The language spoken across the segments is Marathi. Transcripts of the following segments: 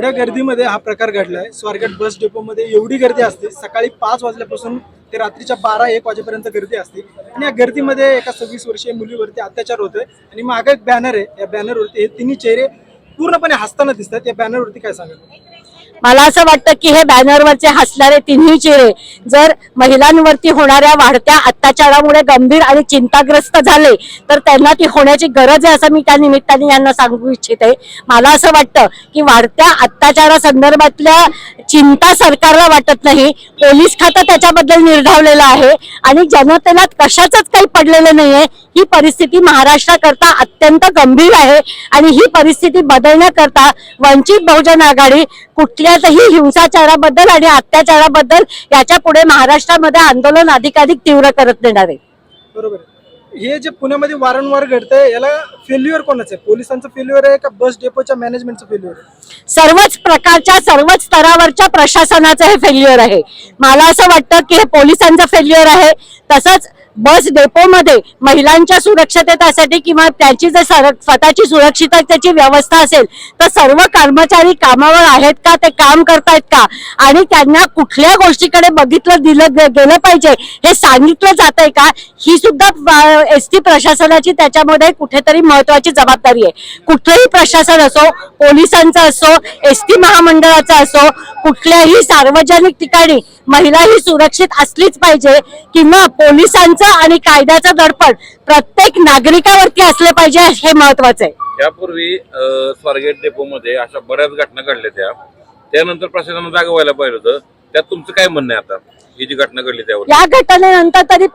एवढ्या गर्दीमध्ये हा प्रकार घडलाय. स्वारगेट बस डेपोमध्ये एवढी गर्दी असते सकाळी पाच वाजल्यापासून ते रात्रीच्या बारा एक वाजेपर्यंत गर्दी असते. आणि या गर्दीमध्ये एका सव्वीस वर्षीय मुलीवरती अत्याचार होतोय. आणि मागे एक बॅनर आहे. या बॅनरवरती हे तिन्ही चेहरे पूर्णपणे हसताना दिसतात. या बॅनरवरती काय सांगाल? मला असं वाटतं की हे बॅनरवरचे हसणारे तिन्ही चेहरे जर महिलांवरती होणाऱ्या वाढत्या अत्याचारामुळे गंभीर आणि चिंताग्रस्त झाले तर त्यांना ती होण्याची गरज आहे असं मी त्या निमित्ताने यांना सांगू इच्छिते. मला असं वाटतं की वाढत्या अत्याचारासंदर्भातल्या चिंता सरकारला वाटत नाही. पोलीस खातं त्याच्याबद्दल निर्धावलेलं आहे आणि जनतेला कशाचंच काही पडलेलं नाहीये. ही परिस्थिती महाराष्ट्राकरता अत्यंत गंभीर आहे आणि ही परिस्थिती बदलण्याकरता वंचित बहुजन आघाडी कुठल्या कुठल्याही हिंसाचाराबद्दल आणि अत्याचाराबद्दल याच्यापुढे महाराष्ट्रामध्ये आंदोलन अधिकाधिक तीव्र करत नेणार आहे. बरोबर. हे जे पुण्यामध्ये वारंवार घडतंय याला फेल्युअर कोणाचं आहे? पोलिसांचं फेल्युअर आहे का बस डेपोच्या मॅनेजमेंटचं फेल्युअर आहे? सर्वच प्रकारच्या सर्वच स्तरावरच्या प्रशासनाचं हे फेल्युअर आहे. मला असं वाटतं की हे पोलिसांचं फेल्युअर आहे. तसंच बस डेपोमध्ये महिलांच्या सुरक्षिततेसाठी किंवा त्यांची जर सर- स्वतःची सुरक्षिततेची व्यवस्था असेल तर सर्व कर्मचारी कामावर आहेत का? ते काम करतायत का? आणि त्यांना कुठल्या गोष्टीकडे बघितलं दिलं गेलं पाहिजे हे सांगितलं जात आहे का? ही सुद्धा एस टी प्रशासनाची त्याच्यामध्ये कुठेतरी महत्वाची जबाबदारी आहे. कुठलंही प्रशासन असो पोलिसांचं असो एस टी महामंडळाचं असो कुठल्याही सार्वजनिक ठिकाणी महिला ही सुरक्षित असलीच पाहिजे किंवा पोलिसांचं आणि कायद्याचं दडपण प्रत्येक नागरिकावरती असलं पाहिजे हे महत्वाचं आहे. त्यापूर्वी स्वारगेट डेपो मध्ये अशा बऱ्याच घटना घडल्या त्या. त्यानंतर प्रशासनानं जागा व्हायला पाहिजे होतं. त्यात तुमचं काय म्हणणं आहे आता? ही जी घटना घडली त्यावर. या घटनेनंतर तरी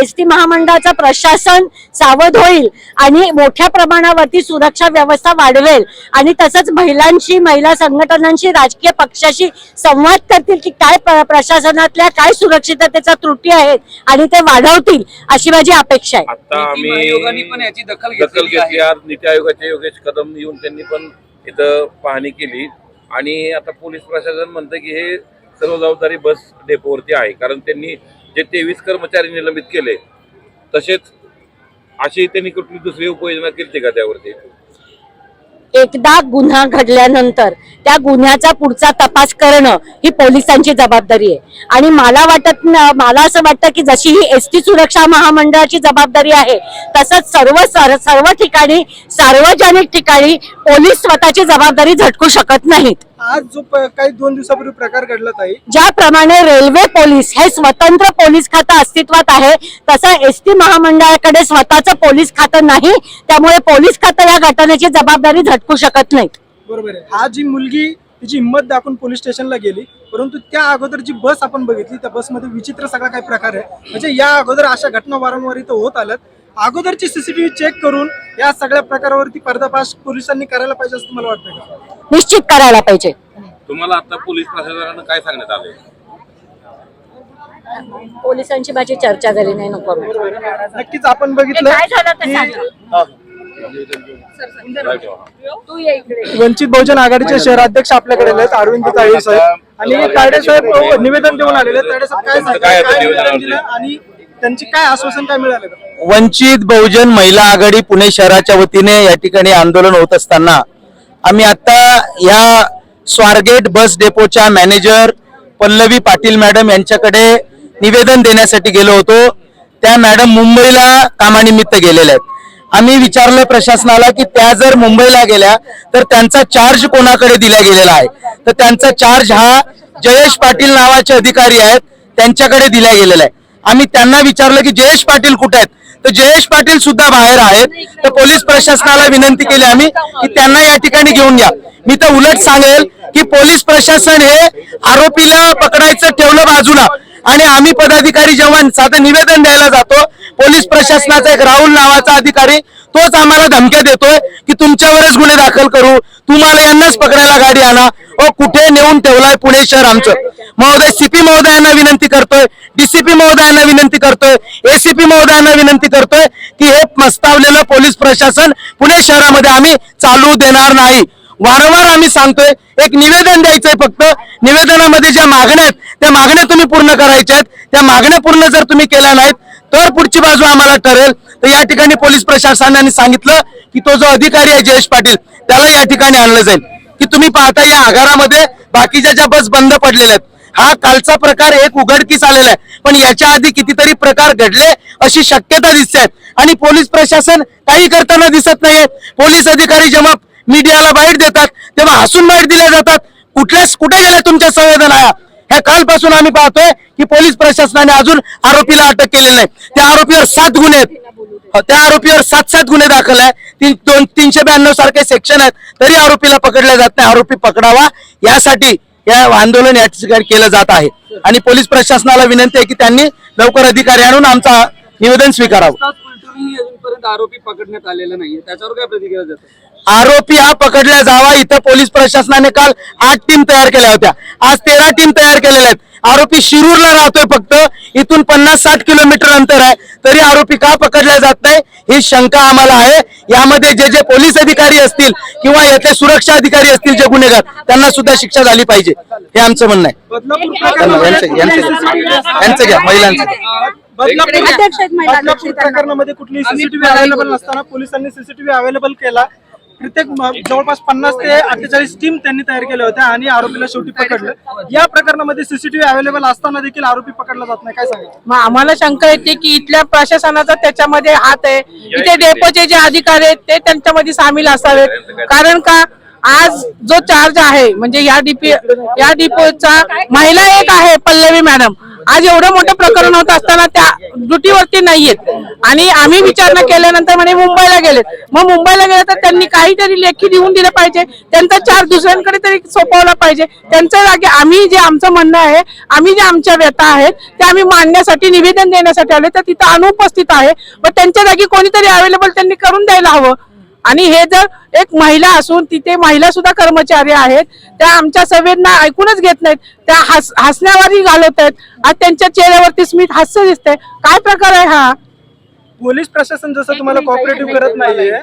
एस टी महामंडळाचं प्रशासन सावध होईल आणि मोठ्या प्रमाणावरती सुरक्षा व्यवस्था वाढवेल. आणि तसंच महिलांशी महिला संघटनांशी राजकीय पक्षाशी संवाद करतील की काय प्र- प्रशासनातल्या काय सुरक्षिततेच्या त्रुटी आहेत आणि ते वाढवतील अशी माझी अपेक्षा आहे. आता नीती आयोगाने आम्ही पण याची दखल दखल घेतलेली घेतली. आहे. आज नीती आयोगाचे योगेश कदम येऊन त्यांनी पण इथं पाहणी केली. आणि आता पोलीस प्रशासन म्हणतं की हे सर्व जबाबदारी बस डेपोवरती आहे. कारण त्यांनी जे तेवीस कर्मचारी निलंबित केले तसेच अशी त्यांनी कुठली दुसरी उपाययोजना केली का त्यावरती? एकदा गुन्हा घडल्यानंतर त्या गुन्ह्याचा पुढचा तपास करणं ही पोलिसांची जबाबदारी आहे. आणि मला वाटत मला असं वाटतं की जशी ही एस टी सुरक्षा महामंडळाची जबाबदारी आहे तसंच सर्व सर- सर्व ठिकाणी सार्वजनिक ठिकाणी पोलीस स्वतःची जबाबदारी झटकू शकत नाहीत. आज जो काही दोन दिवसापूर्वी प्रकार घडला ताई. ज्याप्रमाणे रेल्वे पोलीस हे स्वतंत्र पोलीस खातं अस्तित्वात आहे तसं एस टी महामंडळाकडे स्वतःचं पोलीस खातं नाही त्यामुळे पोलीस खातं या घटनेची जबाबदारी झटकू शकत नाहीत बरोबर आहे. हा जी मुलगी तिची हिंमत दाखवून पोलीस स्टेशनला गेली परंतु त्या अगोदर जी बस आपण बघितली त्या बसमध्ये विचित्र सगळा काही प्रकार आहे. म्हणजे या अगोदर अशा घटना वारंवार इथं होत आल्यात. अगोदरची सीसीटीव्ही चेक करून या सगळ्या प्रकारावरती पर्दाफाश पोलिसांनी करायला पाहिजे असं तुम्हाला वाटतं का? निश्चित करायला पाहिजे. तुम्हाला आता पोलीस प्रशासनानं काय सांगण्यात आलंय? पोलिसांची माझी चर्चा झाली नाही नको. नक्कीच आपण बघितलं. काय झालं ते ये इकडे. वंचित बहुजन आघाडीचे शहराध्यक्ष आपल्याकडे आहेत अरविंद तायडे साहेब. आणि तायडे साहेब निवेदन देऊन आलेले आहेत. तायडे साहेब काय काय सांगतात? होतं काय निवेदनावरती? निवेदन दिलं आणि त्यांची काय आश्वासन काय मिळालं का? वंचित बहुजन महिला आघाडी पुणे शहराच्या वतीने या ठिकाणी आंदोलन होत असताना आम्ही आता या स्वारगेट बस डेपोच्या मॅनेजर पल्लवी पाटील मॅडम यांच्याकडे निवेदन देण्यासाठी गेलो होतो. त्या मॅडम मुंबईला कामानिमित्त गेलेल्या आहेत. आम्ही विचारलं प्रशासनाला की त्या जर मुंबईला गेल्या तर त्यांचा चार्ज कोणाकडे दिला गेलेला आहे? तर त्यांचा चार्ज हा जयेश पाटील नावाचे अधिकारी आहेत त्यांच्याकडे दिला गेलेला आहे. आम्ही त्यांना विचारलं की जयेश पाटील कुठे आहेत? तर जयेश पाटील सुद्धा बाहेर आहेत. तर पोलीस प्रशासनाला विनंती केली आम्ही की त्यांना या ठिकाणी घेऊन घ्या मी तर उलट सांगेल की पोलीस प्रशासन हे आरोपीला पकडायचं ठेवलं बाजूला. आणि आम्ही पदाधिकारी जेव्हा साधं निवेदन द्यायला जातो पोलीस प्रशासनाचा एक राहुल नावाचा अधिकारी तोच आम्हाला धमक्या देतोय की तुमच्यावरच गुन्हे दाखल करू. तुम्हाला यांनाच पकडायला गाडी आणा. ओ कुठे नेऊन ठेवलाय पुणे शहर आमचं? महोदय सीपी महोदयांना विनंती करतोय. डीसीपी महोदयांना विनंती करतोय. एसीपी महोदयांना विनंती करतोय की हे मस्तावलेलं पोलीस प्रशासन पुणे शहरामध्ये आम्ही चालू देणार नाही. वारंवार आम्ही सांगतोय एक निवेदन द्यायचंय फक्त. निवेदनामध्ये ज्या मागण्या आहेत त्या मागण्या तुम्ही पूर्ण करायच्या आहेत त्या मागण्या पूर्ण जर तुम्ही केल्या नाहीत तर पुढची बाजू आम्हाला ठरेल. तर या ठिकाणी पोलीस प्रशासनाने सांगितलं की तो जो अधिकारी आहे जयेश पाटील त्याला या ठिकाणी आणलं जाईल. की तुम्ही पाहता या आगारामध्ये बाकीच्या ज्या बस बंद पडलेल्या आहेत हा कालचा प्रकार एक उघडकीस आलेला आहे. पण याच्या आधी कितीतरी प्रकार घडले अशी शक्यता दिसते आणि पोलीस प्रशासन काही करताना दिसत नाहीये. पोलीस अधिकारी जेव्हा मीडियाला बाईट देतात तेव्हा हसून बाईट दिल्या जातात. कुठल्याच कुठे गेल्या तुमच्या संवेदना? ह्या कालपासून आम्ही पाहतोय की पोलीस प्रशासनाने अजून आरोपीला अटक केलेली नाही. त्या आरोपीवर सात गुन्हे आहेत. हो, त्या आरोपीवर सात सात गुन्हे दाखल आहे तीन दोन तीनशे ब्याण्णव सारखे सेक्शन आहेत. तरी आरोपीला पकडल्या जात नाही. आरोपी पकडावा यासाठी या आंदोलन या ठिकाणी केलं जात आहे. आणि पोलीस प्रशासनाला विनंती आहे की त्यांनी लवकर अधिकारी आणून आमचा निवेदन स्वीकारावं. आरोपी पकडण्यात आलेला नाहीये. त्याच्यावर काय प्रतिक्रिया आरोपी हा पकडला जावा. इथं पोलीस प्रशासनाने काल आठ टीम तयार केल्या होत्या. आज तेरा टीम तयार केलेल्या आहेत. आरोपी शिरूरला राहतोय फक्त. इथून पन्नास साठ किलोमीटर अंतर आहे. तरी आरोपी का पकडला जात नाही? ही शंका आम्हाला आहे. यामध्ये जे जे पोलीस अधिकारी असतील किंवा यातले सुरक्षा अधिकारी असतील जे गुन्हेगार त्यांना सुद्धा शिक्षा झाली पाहिजे. हे आमचं म्हणणं आहे. यांचं घ्या महिलांचं. बदलापूर. प्रकरणामध्ये कुठली सीसीटीव्ही अवेलेबल नसताना पोलिसांनी सीसीटीव्ही अवेलेबल केला. प्रत्येक जवळपास पन्नास ते अठ्ठेचाळीस टीम त्यांनी तयार केल्या होत्या आणि आरोपीला शेवटी पकडलं. या प्रकरणामध्ये सीसीटीव्ही अवेलेबल असताना देखील आरोपी पकडला जात नाही. काय सांगा मग आम्हाला शंका येते की इथल्या प्रशासनाचा त्याच्यामध्ये हात आहे. इथे डेपोचे जे अधिकारी आहेत ते त्यांच्यामध्ये सामील असावेत. कारण का? आज जो चार्ज आहे म्हणजे या डीपी या डिपोचा महिला एक आहे पल्लवी मॅडम आज एवढं मोठं प्रकरण होत असताना त्या ड्युटीवरती नाहीयेत. आणि आम्ही विचारणा केल्यानंतर म्हणे मुंबईला गेलेत. मग मुंबईला गेले तर त्यांनी काहीतरी लेखी देऊन दिलं पाहिजे. त्यांचा चार्ज दुसऱ्यांकडे तरी सोपवला पाहिजे. त्यांच्या जागी आम्ही जे आमचं म्हणणं आहे आम्ही जे आमच्या व्यथा आहेत ते आम्ही मांडण्यासाठी निवेदन देण्यासाठी आले तर तिथं अनुपस्थित आहे. व त्यांच्या जागी कोणीतरी अवेलेबल त्यांनी करून द्यायला हवं. आणि हे जर एक महिला असून तिथे महिला सुद्धा कर्मचारी आहेत त्या आमच्या संवेदना ऐकूनच घेत नाहीत. त्या हस हसण्यावरही घालवत आहेत आज त्यांच्या चेहऱ्यावरती स्मित हास्य दिसतंय. काय प्रकार आहे हा? पोलीस प्रशासन जसं तुम्हाला कॉपरेटिव्ह करत नाहीये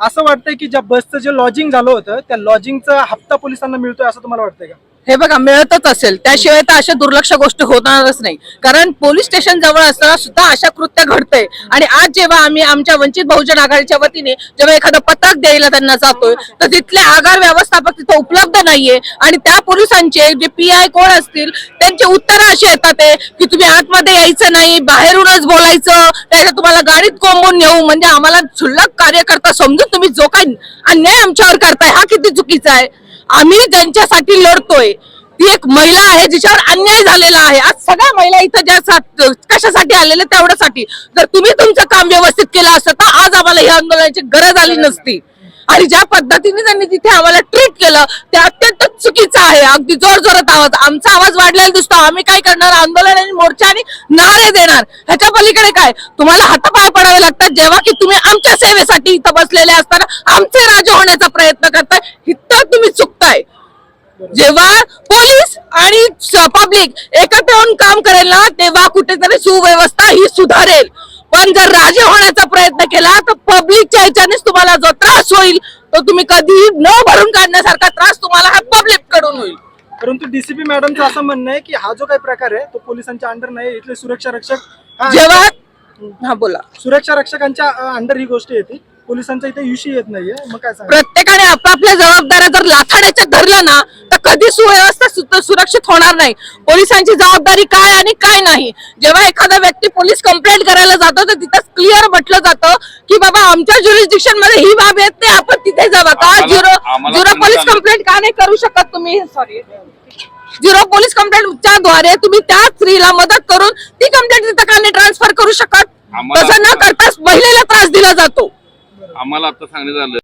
असं वाटतंय की ज्या बसचं जे लॉजिंग झालं होतं त्या लॉजिंगचा हप्ता पोलिसांना मिळतोय असं तुम्हाला वाटतंय का? हे बघा मिळतच असेल. त्याशिवाय तर अशा दुर्लक्ष गोष्ट होणारच नाही. कारण पोलीस स्टेशन जवळ असताना सुद्धा अशा कृत्य घडतंय. आणि आज जेव्हा आम्ही आमच्या वंचित बहुजन आघाडीच्या वतीने जेव्हा एखादं पथक द्यायला त्यांना जातोय तर तिथले आगार व्यवस्थापक तिथे उपलब्ध नाहीये. आणि त्या पोलिसांचे जे पी आय कोण असतील त्यांचे उत्तर असे येतात की तुम्ही आतमध्ये यायचं नाही बाहेरूनच बोलायचं त्याच्या तुम्हाला गाडीत कोंबून नेऊ म्हणजे आम्हाला क्षुल्लक कार्यकर्ता समजून तुम्ही जो काही अन्याय आमच्यावर करताय हा किती चुकीचा आहे? आम्ही ज्यांच्यासाठी लढतोय ती एक महिला आहे जिच्यावर अन्याय झालेला आहे. आज सगळ्या महिला इथं ज्या सा- कशासाठी आलेल्या तेवढ्यासाठी. जर तुम्ही तुमचं काम व्यवस्थित केलं असतं तर आज आम्हाला या आंदोलनाची गरज आली नसती. आणि ज्या पद्धतीने त्यांनी तिथे आम्हाला ट्रीट केलं ते अत्यंत चुकीचं आहे. अगदी जोर जोरात आवाज. आमचा आवाज वाढलेला दिसतो. आम्ही काय करणार? आंदोलन आणि मोर्चा आणि नारे देणार. ह्याच्या पलीकडे काय? तुम्हाला हातापाय पडावे लागतात. जेव्हा की तुम्ही आमच्या सेवेसाठी इथं बसलेले असताना आमचे राजे होण्याचा प्रयत्न करताय. इथं तुम्ही चुकताय. जेव्हा पोलीस आणि पब्लिक एकत्र येऊन काम करेल ना तेव्हा कुठेतरी सुव्यवस्था ही सुधारेल. पण जर राजे होण्याचा प्रयत्न केला तर पब्लिकच्या ह्याच्यानेच तुम्हाला जो त्रास होईल तो तुम्ही कधी न भरून काढण्यासारखा त्रास तुम्हाला हा पब्लिककडून होईल. परंतु डीसीपी मॅडमचं असं म्हणणं आहे की हा जो काही प्रकार आहे तो पोलिसांच्या अंडर नाही इथले सुरक्षा रक्षक जेव्हा हा बोला. सुरक्षा रक्षकांच्या अंडर ही गोष्ट येते. पोलिसांचा इथे युशी येत नाहीये. मग काय सांगा प्रत्येकाने आपापल्या जबाबदाऱ्या जर लाथाड्याच्या धरल्या ना तर कधी सुव्यवस्था सु- सुरक्षित होणार नाही. पोलिसांची जबाबदारी काय आणि काय नाही? जेव्हा एखादा व्यक्ती पोलीस कंप्लेंट करायला जातो तर तिथं क्लिअर म्हटलं जातं की बाबा आमच्या ज्युरिस्डिक्शनमध्ये ही बाब येत नाही आपण तिथे जावा. का आम्हाला- झिरो आम्हाला झिरो पोलीस. कंप्लेंट का नाही करू शकत तुम्ही? सॉरी झिरो पोलीस कंप्लेंटच्या द्वारे तुम्ही त्या स्त्रीला मदत करून ती कंप्लेंट तिथं का नाही ट्रान्सफर करू शकत? आम्हाला- तसं न करता महिलेला त्रास दिला जातो. आम्हाला आता सांगण्यात आलं